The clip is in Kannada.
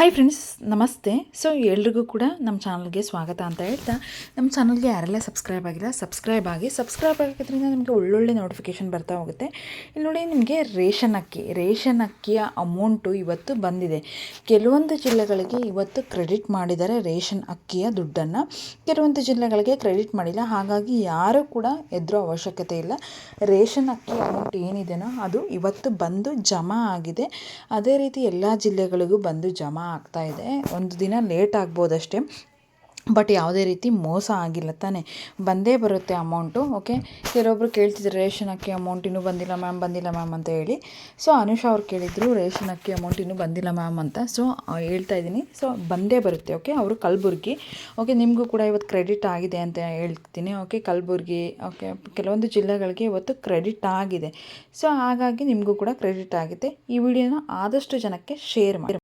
ಹಾಯ್ ಫ್ರೆಂಡ್ಸ್ ನಮಸ್ತೆ. ಸೊ ಎಲ್ರಿಗೂ ಕೂಡ ನಮ್ಮ ಚಾನಲ್ಗೆ ಸ್ವಾಗತ ಅಂತ ಹೇಳ್ತಾ ನಮ್ಮ ಚಾನಲ್ಗೆ ಯಾರೆಲ್ಲ ಸಬ್ಸ್ಕ್ರೈಬ್ ಆಗಿಲ್ಲ ಸಬ್ಸ್ಕ್ರೈಬ್ ಆಗಿ ಸಬ್ಸ್ಕ್ರೈಬ್ ಆಗೋದ್ರಿಂದ ನಿಮಗೆ ಒಳ್ಳೊಳ್ಳೆ ನೋಟಿಫಿಕೇಷನ್ ಬರ್ತಾ ಹೋಗುತ್ತೆ. ಇಲ್ಲಿ ನೋಡಿ, ನಿಮಗೆ ರೇಷನ್ ಅಕ್ಕಿ, ರೇಷನ್ ಅಕ್ಕಿಯ ಅಮೌಂಟು ಇವತ್ತು ಬಂದಿದೆ. ಕೆಲವೊಂದು ಜಿಲ್ಲೆಗಳಿಗೆ ಇವತ್ತು ಕ್ರೆಡಿಟ್ ಮಾಡಿದ್ದಾರೆ ರೇಷನ್ ಅಕ್ಕಿಯ ದುಡ್ಡನ್ನು. ಕೆಲವೊಂದು ಜಿಲ್ಲೆಗಳಿಗೆ ಕ್ರೆಡಿಟ್ ಮಾಡಿಲ್ಲ, ಹಾಗಾಗಿ ಯಾರೂ ಕೂಡ ಎದುರೋ ಅವಶ್ಯಕತೆ ಇಲ್ಲ. ರೇಷನ್ ಅಕ್ಕಿ ಅಮೌಂಟ್ ಏನಿದೆಯೋ ಅದು ಇವತ್ತು ಬಂದು ಜಮಾ ಆಗಿದೆ. ಅದೇ ರೀತಿ ಎಲ್ಲ ಜಿಲ್ಲೆಗಳಿಗೂ ಬಂದು ಜಮಾ ಆಗ್ತಾ ಇದೆ ಒಂದು ದಿನ ಲೇಟ್ ಆಗ್ಬೋದಷ್ಟೇ. ಬಟ್ ಯಾವುದೇ ರೀತಿ ಮೋಸ ಆಗಿಲ್ಲ ತಾನೇ. ಬಂದೇ ಬರುತ್ತೆ ಅಮೌಂಟು, ಓಕೆ? ಕೆಲವೊಬ್ರು ಕೇಳ್ತಿದ್ರು ರೇಷನ್ ಅಕ್ಕಿ ಅಮೌಂಟ್ ಇನ್ನೂ ಬಂದಿಲ್ಲ ಮ್ಯಾಮ್ ಬಂದಿಲ್ಲ ಮ್ಯಾಮ್ ಅಂತ ಹೇಳಿ. ಸೊ, ಅನುಷಾ ಅವ್ರು ಕೇಳಿದರು, ರೇಷನ್ ಅಕ್ಕಿ ಅಮೌಂಟ್ ಇನ್ನೂ ಬಂದಿಲ್ಲ ಮ್ಯಾಮ್ ಅಂತ. ಸೊ ಹೇಳ್ತಾ ಇದ್ದೀನಿ. ಸೊ, ಬಂದೇ ಬರುತ್ತೆ, ಓಕೆ? ಅವರು ಕಲಬುರ್ಗಿ. ಓಕೆ, ನಿಮಗೂ ಕೂಡ ಇವತ್ತು ಕ್ರೆಡಿಟ್ ಆಗಿದೆ ಅಂತ ಹೇಳ್ತೀನಿ, ಓಕೆ? ಕಲಬುರ್ಗಿ, ಓಕೆ? ಕೆಲವೊಂದು ಜಿಲ್ಲೆಗಳಿಗೆ ಇವತ್ತು ಕ್ರೆಡಿಟ್ ಆಗಿದೆ. ಸೊ, ಹಾಗಾಗಿ ನಿಮಗೂ ಕೂಡ ಕ್ರೆಡಿಟ್ ಆಗಿದೆ ಈ ವಿಡಿಯೋನ ಆದಷ್ಟು ಜನಕ್ಕೆ ಶೇರ್ ಮಾಡಿ.